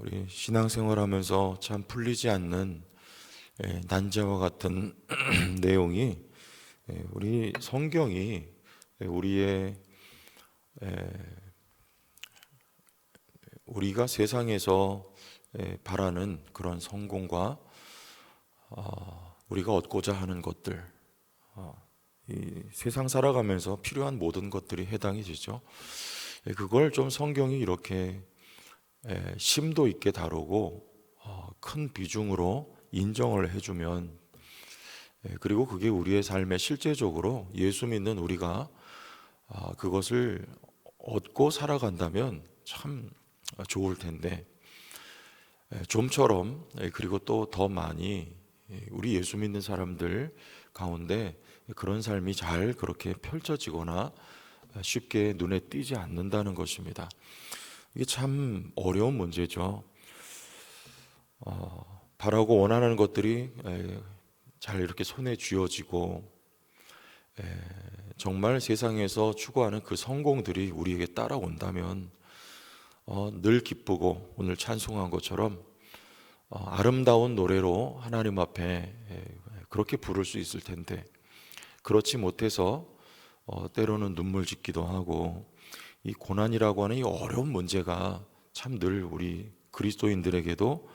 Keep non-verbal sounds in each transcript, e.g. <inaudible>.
우리 신앙생활하면서 참 풀리지 않는 예, 난제와 같은 <clears throat> 내용이 예, 우리 성경이 예, 우리의 예, 우리가 세상에서 예, 바라는 그런 성공과 어, 우리가 얻고자 하는 것들, 어, 이 세상 살아가면서 필요한 모든 것들이 해당이 되죠. 예, 그걸 좀 성경이 이렇게 예, 심도 있게 다루고 어, 큰 비중으로 인정을 해주면 예, 그리고 그게 우리의 삶에 실제적으로 예수 믿는 우리가 아, 그것을 얻고 살아간다면 참 좋을 텐데 예, 좀처럼 예, 그리고 또 더 많이 예, 우리 예수 믿는 사람들 가운데 그런 삶이 잘 그렇게 펼쳐지거나 쉽게 눈에 띄지 않는다는 것입니다. 이게 참 어려운 문제죠. 어, 바라고 원하는 것들이 에, 잘 이렇게 손에 쥐어지고 에, 정말 세상에서 추구하는 그 성공들이 우리에게 따라온다면 어, 늘 기쁘고 오늘 찬송한 것처럼 어, 아름다운 노래로 하나님 앞에 에, 그렇게 부를 수 있을 텐데 그렇지 못해서 어, 때로는 눈물 짓기도 하고 이 고난이라고 하는 이 어려운 문제가 참 늘 우리 그리스도인들에게도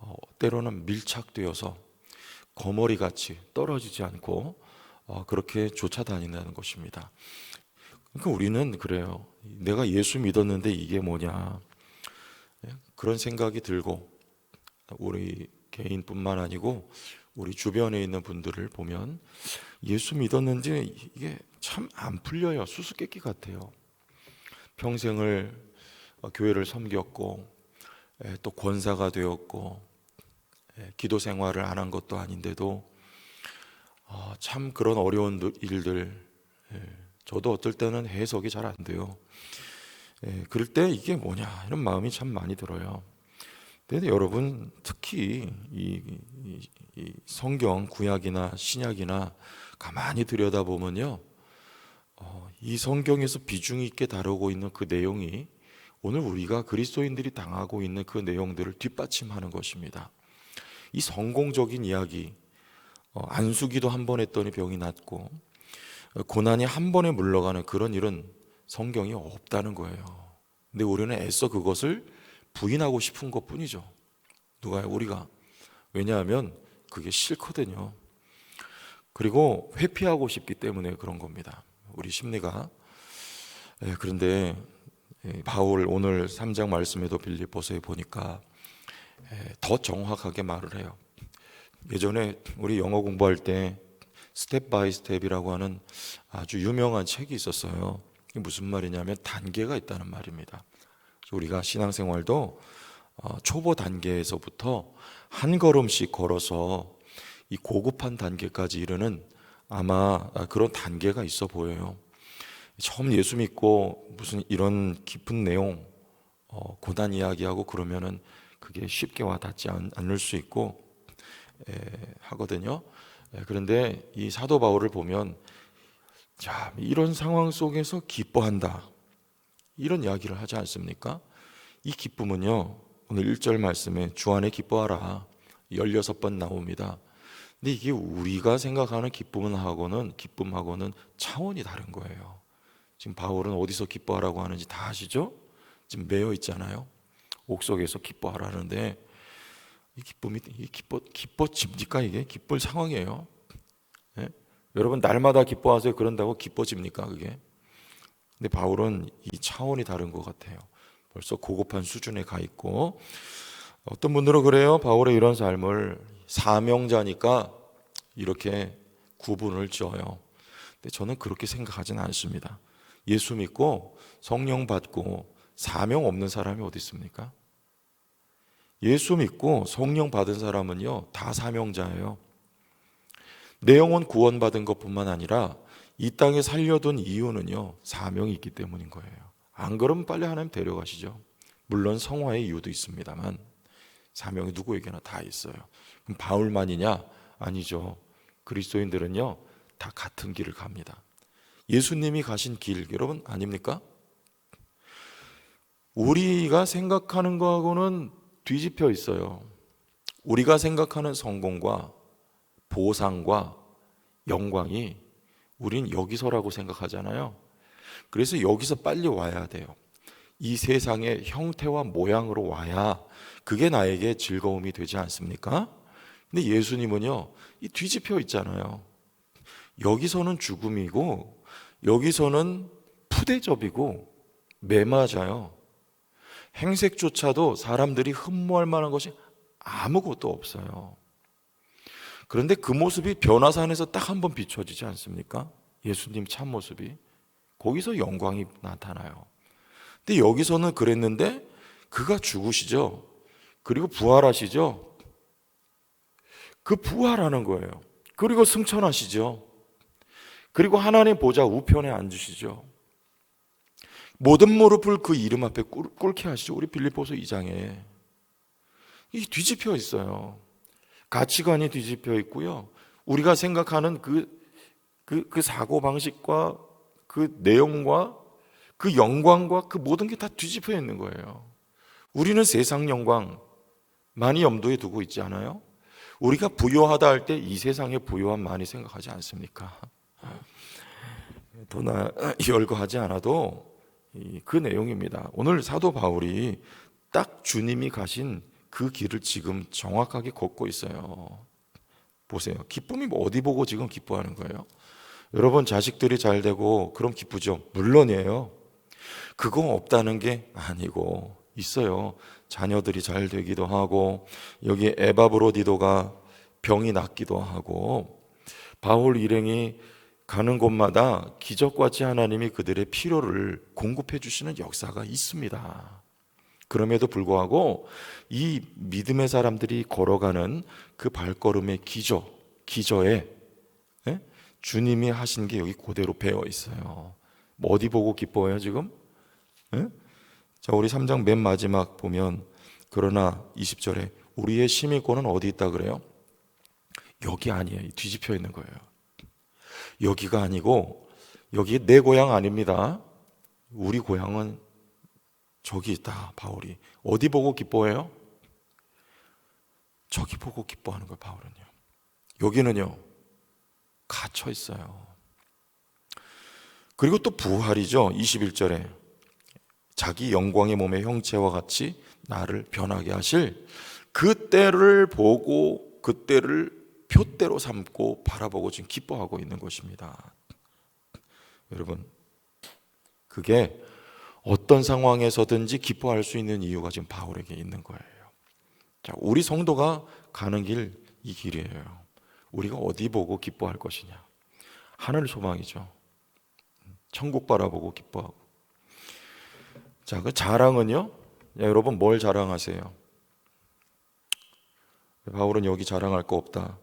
어, 때로는 밀착되어서 거머리 같이 떨어지지 않고 어, 그렇게 쫓아다닌다는 것입니다. 그러니까 우리는 그래요. 내가 예수 믿었는데 이게 뭐냐 예? 그런 생각이 들고 우리 개인뿐만 아니고 우리 주변에 있는 분들을 보면 예수 믿었는지 이게 참 안 풀려요. 수수께끼 같아요. 평생을 어, 교회를 섬겼고 에, 또 권사가 되었고 에, 기도 생활을 안 한 것도 아닌데도 어, 참 그런 어려운 일들 에, 저도 어떨 때는 해석이 잘 안 돼요. 에, 그럴 때 이게 뭐냐 이런 마음이 참 많이 들어요. 근데 여러분 특히 이, 성경 구약이나 신약이나 가만히 들여다 보면요. 어, 이 성경에서 비중 있게 다루고 있는 그 내용이 오늘 우리가 그리스도인들이 당하고 있는 그 내용들을 뒷받침하는 것입니다. 이 성공적인 이야기, 어, 안수기도 한 번 했더니 병이 낫고 어, 고난이 한 번에 물러가는 그런 일은 성경이 없다는 거예요. 근데 우리는 애써 그것을 부인하고 싶은 것 뿐이죠. 누가요? 우리가. 왜냐하면 그게 싫거든요. 그리고 회피하고 싶기 때문에 그런 겁니다. 우리 심리가. 예, 그런데 예, 바울 오늘 3장 말씀에도 빌립보서에 보니까 예, 더 정확하게 말을 해요. 예전에 우리 영어 공부할 때 스텝 바이 스텝이라고 하는 아주 유명한 책이 있었어요. 이게 무슨 말이냐면 단계가 있다는 말입니다. 우리가 신앙생활도 어, 초보 단계에서부터 한 걸음씩 걸어서 이 고급한 단계까지 이르는 아마 그런 단계가 있어 보여요. 처음 예수 믿고 무슨 이런 깊은 내용, 어, 고단 이야기하고 그러면은 그게 쉽게 와 닿지 않, 않을 수 있고 에, 하거든요. 에, 그런데 이 사도 바울을 보면 자 이런 상황 속에서 기뻐한다 이런 이야기를 하지 않습니까? 이 기쁨은요 오늘 1절 말씀에 주 안에 기뻐하라 16번 나옵니다. 근데 이게 우리가 생각하는 기쁨하고는 기쁨하고는 차원이 다른 거예요. 지금 바울은 어디서 기뻐하라고 하는지 다 아시죠? 지금 매여 있잖아요. 옥속에서 기뻐하라는데 이 기쁨이 이 기뻐 기뻐집니까 이게 기쁠 상황이에요. 예? 여러분 날마다 기뻐하세요 그런다고 기뻐집니까 그게? 근데 바울은 이 차원이 다른 것 같아요. 벌써 고급한 수준에 가 있고 어떤 분들은 그래요. 바울의 이런 삶을 사명자니까 이렇게 구분을 지어요. 근데 저는 그렇게 생각하지는 않습니다. 예수 믿고 성령 받고 사명 없는 사람이 어디 있습니까? 예수 믿고 성령 받은 사람은요, 다 사명자예요. 내 영혼 구원받은 것뿐만 아니라 이 땅에 살려둔 이유는요, 사명이 있기 때문인 거예요. 안 그러면 빨리 하나님 데려가시죠. 물론 성화의 이유도 있습니다만, 사명이 누구에게나 다 있어요. 그럼 바울만이냐? 아니죠. 그리스도인들은요, 다 같은 길을 갑니다. 예수님이 가신 길, 여러분 아닙니까? 우리가 생각하는 거하고는 뒤집혀 있어요. 우리가 생각하는 성공과 보상과 영광이 우린 여기서라고 생각하잖아요. 그래서 여기서 빨리 와야 돼요. 이 세상의 형태와 모양으로 와야 그게 나에게 즐거움이 되지 않습니까? 근데 예수님은요, 이 뒤집혀 있잖아요. 여기서는 죽음이고, 여기서는 푸대접이고, 매맞아요. 행색조차도 사람들이 흠모할 만한 것이 아무것도 없어요. 그런데 그 모습이 변화산에서 딱 한 번 비춰지지 않습니까? 예수님 참 모습이. 거기서 영광이 나타나요. 근데 여기서는 그랬는데 그가 죽으시죠. 그리고 부활하시죠. 그 부활하는 거예요. 그리고 승천하시죠. 그리고 하나님 보좌 우편에 앉으시죠. 모든 무릎을 그 이름 앞에 꿇, 게 하시죠. 우리 빌립보서 2장에. 이 뒤집혀 있어요. 가치관이 뒤집혀 있고요. 우리가 생각하는 그, 그, 그 사고 방식과 그 내용과 그 영광과 그 모든 게 다 뒤집혀 있는 거예요. 우리는 세상 영광 많이 염두에 두고 있지 않아요? 우리가 부요하다 할 때 이 세상의 부요함 많이 생각하지 않습니까? 도나 열거하지 않아도 그 내용입니다. 오늘 사도 바울이 딱 주님이 가신 그 길을 지금 정확하게 걷고 있어요. 보세요. 기쁨이 뭐 어디 보고 지금 기뻐하는 거예요? 여러분 자식들이 잘 되고 그럼 기쁘죠. 물론이에요. 그거 없다는 게 아니고 있어요. 자녀들이 잘 되기도 하고 여기 에바브로디도가 병이 낫기도 하고 바울 일행이 가는 곳마다 기적같이 하나님이 그들의 필요를 공급해 주시는 역사가 있습니다. 그럼에도 불구하고 이 믿음의 사람들이 걸어가는 그 발걸음의 기저, 기저에 예? 주님이 하신 게 여기 그대로 배어 있어요. 뭐 어디 보고 기뻐해요 지금? 예? 자 우리 3장 맨 마지막 보면 그러나 20절에 우리의 심의권은 어디 있다 그래요? 여기 아니에요. 뒤집혀 있는 거예요. 여기가 아니고 여기 내 고향 아닙니다. 우리 고향은 저기 있다. 바울이 어디 보고 기뻐해요? 저기 보고 기뻐하는 거예요. 바울은요. 여기는요 갇혀 있어요. 그리고 또 부활이죠. 21절에 자기 영광의 몸의 형체와 같이 나를 변하게 하실 그때를 보고 그때를 표대로 삼고 바라보고 지금 기뻐하고 있는 것입니다. 여러분, 그게 어떤 상황에서든지 기뻐할 수 있는 이유가 지금 바울에게 있는 거예요. 자, 우리 성도가 가는 길 이 길이에요. 우리가 어디 보고 기뻐할 것이냐? 하늘 소망이죠. 천국 바라보고 기뻐하고. 자, 그 자랑은요? 야, 여러분 뭘 자랑하세요? 바울은 여기 자랑할 거 없다.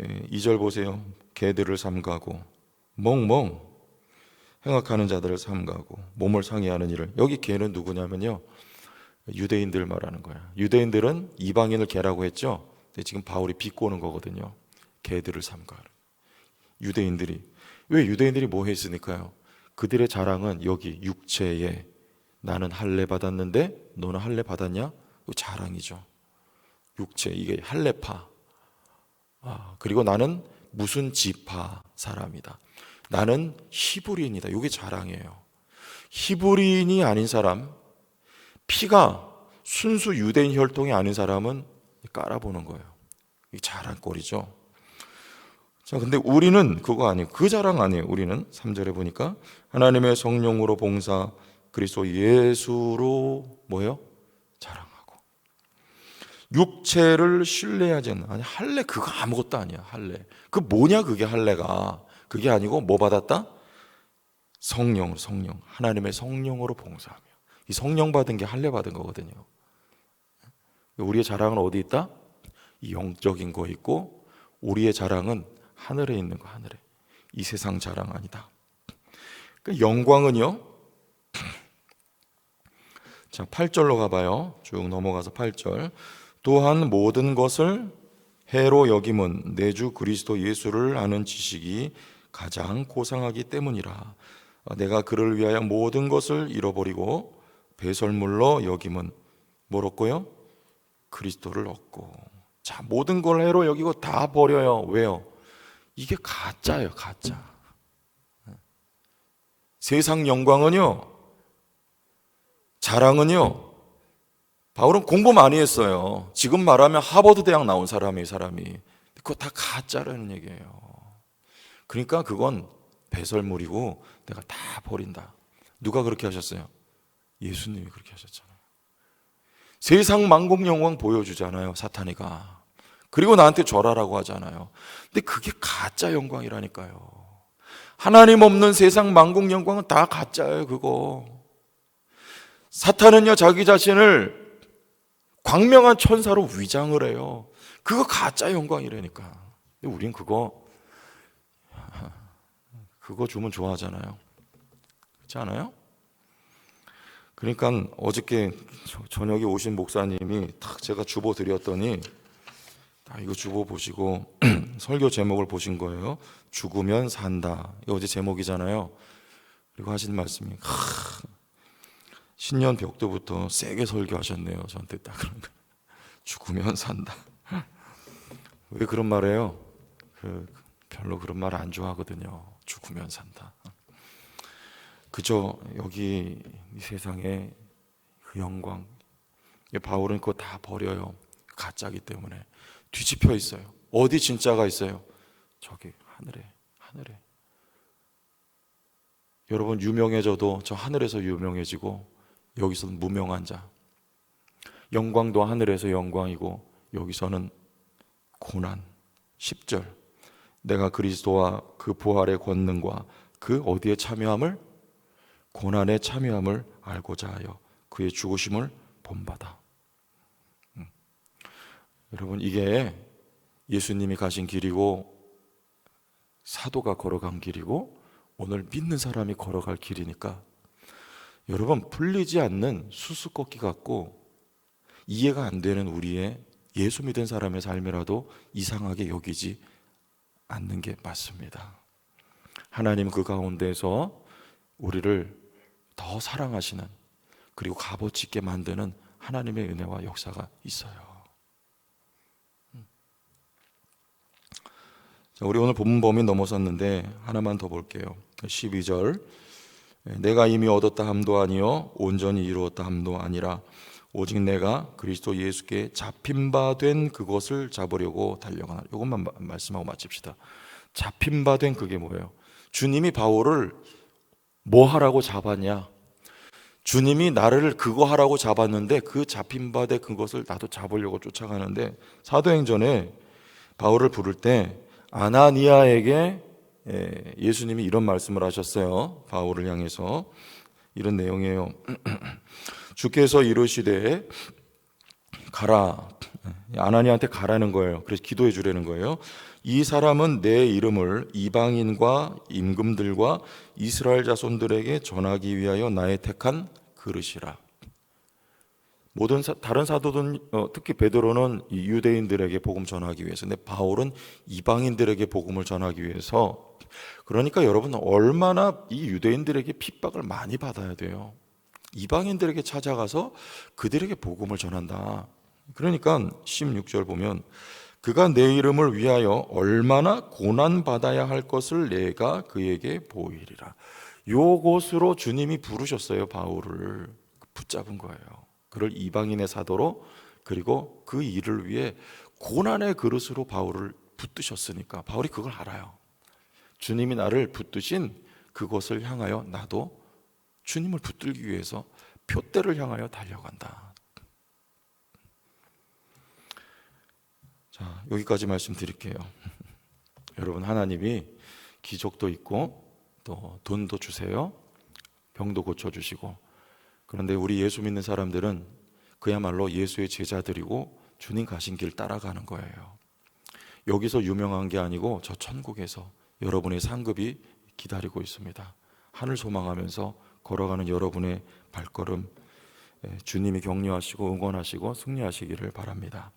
예, 2절 보세요. 개들을 삼가고 멍멍 행악하는 자들을 삼가고 몸을 상해하는 일을 여기 개는 누구냐면요. 유대인들 말하는 거야. 유대인들은 이방인을 개라고 했죠. 근데 지금 바울이 비꼬는 거거든요. 개들을 삼가는. 유대인들이 왜 유대인들이 뭐 했으니까요? 그들의 자랑은 여기 육체에 나는 할례 받았는데 너는 할례 받았냐? 자랑이죠. 육체 이게 할례파. 아, 그리고 나는 무슨 지파 사람이다. 나는 히브리인이다. 이게 자랑이에요. 히브리인이 아닌 사람, 피가 순수 유대인 혈통이 아닌 사람은 깔아보는 거예요. 이 자랑거리죠. 자, 근데 우리는 그거 아니에요. 그 자랑 아니에요. 우리는 3절에 보니까 하나님의 성령으로 봉사 그리스도 예수로 뭐요? 자랑하고 육체를 신뢰하지 않는 아니 할례 그거 아무것도 아니야. 할례. 그 뭐냐 그게 할례가. 그게 아니고 뭐 받았다? 성령, 성령. 하나님의 성령으로 봉사하며. 이 성령 받은 게 할례 받은 거거든요. 우리의 자랑은 어디 있다? 이 영적인 거 있고 우리의 자랑은 하늘에 있는 거 하늘에. 이 세상 자랑 아니다. 그 영광은요. 자, 8절로 가봐요. 쭉 넘어가서 8절. 또한 모든 것을 해로 여김은 내 주 그리스도 예수를 아는 지식이 가장 고상하기 때문이라. 내가 그를 위하여 모든 것을 잃어버리고 배설물로 여김은 뭐었고요 그리스도를 얻고 자 모든 걸 해로 여기고 다 버려요. 왜요? 이게 가짜예요, 가짜. 세상 영광은요, 자랑은요. 바울은 공부 많이 했어요. 지금 말하면 하버드 대학 나온 사람이 사람이 그거 다 가짜라는 얘기예요. 그러니까 그건 배설물이고 내가 다 버린다. 누가 그렇게 하셨어요? 예수님이 그렇게 하셨잖아요. 세상 만국 영광 보여주잖아요, 사탄이가. 그리고 나한테 절하라고 하잖아요. 근데 그게 가짜 영광이라니까요. 하나님 없는 세상 만국 영광은 다 가짜예요, 그거. 사탄은요, 자기 자신을 광명한 천사로 위장을 해요. 그거 가짜 영광이라니까. 근데 우린 그거, 그거 주면 좋아하잖아요. 그렇지 않아요? 그러니까 어저께 저녁에 오신 목사님이 딱 제가 주보 드렸더니 아, 이거 주보 보시고 <clears throat> 설교 제목을 보신 거예요. 죽으면 산다. 이거 어제 제목이잖아요. 그리고 하신 말씀이 하, 신년 벽도부터 세게 설교하셨네요. 저한테 딱 그런 거. 죽으면 산다. 왜 그런 말해요? 그 별로 그런 말 안 좋아하거든요. 죽으면 산다. 그저 여기 이 세상에 그 영광 바울은 그거 다 버려요. 가짜기 때문에 뒤집혀 있어요. 어디 진짜가 있어요? 저기 하늘에 하늘에. 여러분 유명해져도 저 하늘에서 유명해지고 여기서는 무명한 자. 영광도 하늘에서 영광이고 여기서는 고난. 10절. 내가 그리스도와 그 부활의 권능과 그 어디에 참여함을 고난에 참여함을 알고자 하여 그의 죽으심을 본받아. 음. 여러분 이게 예수님이 가신 길이고 사도가 걸어간 길이고 오늘 믿는 사람이 걸어갈 길이니까 여러분 풀리지 않는 수수께끼 같고 이해가 안 되는 우리의 예수 믿은 사람의 삶이라도 이상하게 여기지 않는 게 맞습니다. 하나님 그 가운데서 우리를 더 사랑하시는 그리고 값어치 있게 만드는 하나님의 은혜와 역사가 있어요. 자, 우리 오늘 본문 범위 넘어섰는데 하나만 더 볼게요. 12절 내가 이미 얻었다 함도 아니요 온전히 이루었다 함도 아니라 오직 내가 그리스도 예수께 잡힌 바 된 그것을 잡으려고 달려가나. 이것만 말씀하고 마칩시다. 잡힌 바 된 그게 뭐예요? 주님이 바울을 뭐 하라고 잡았냐? 주님이 나를 그거 하라고 잡았는데 그 잡힌 바 된 그것을 나도 잡으려고 쫓아가는데 사도행전에 바울을 부를 때 아나니아에게 예, 예수님이 이런 말씀을 하셨어요. 바울을 향해서 이런 내용이에요. <clears throat> 주께서 이르시되 가라. 아나니한테 가라는 거예요. 그래서 기도해 주라는 거예요. 이 사람은 내 이름을 이방인과 임금들과 이스라엘 자손들에게 전하기 위하여 나의 택한 그릇이라. 모든 사, 다른 사도든 어, 특히 베드로는 유대인들에게 복음 전하기 위해서, 근데 바울은 이방인들에게 복음을 전하기 위해서. 그러니까 여러분 얼마나 이 유대인들에게 핍박을 많이 받아야 돼요. 이방인들에게 찾아가서 그들에게 복음을 전한다. 그러니까 16절 보면 그가 내 이름을 위하여 얼마나 고난 받아야 할 것을 내가 그에게 보이리라. 요곳으로 주님이 부르셨어요, 바울을 붙잡은 거예요. 그를 이방인의 사도로 그리고 그 일을 위해 고난의 그릇으로 바울을 붙드셨으니까 바울이 그걸 알아요. 주님이 나를 붙드신 그것을 향하여 나도 주님을 붙들기 위해서 표대를 향하여 달려간다. 자, 여기까지 말씀드릴게요. <laughs> 여러분 하나님이 기적도 있고 또 돈도 주세요. 병도 고쳐 주시고 그런데 우리 예수 믿는 사람들은 그야말로 예수의 제자들이고 주님 가신 길 따라가는 거예요. 여기서 유명한 게 아니고 저 천국에서 여러분의 상급이 기다리고 있습니다. 하늘 소망하면서 걸어가는 여러분의 발걸음 주님이 격려하시고 응원하시고 승리하시기를 바랍니다.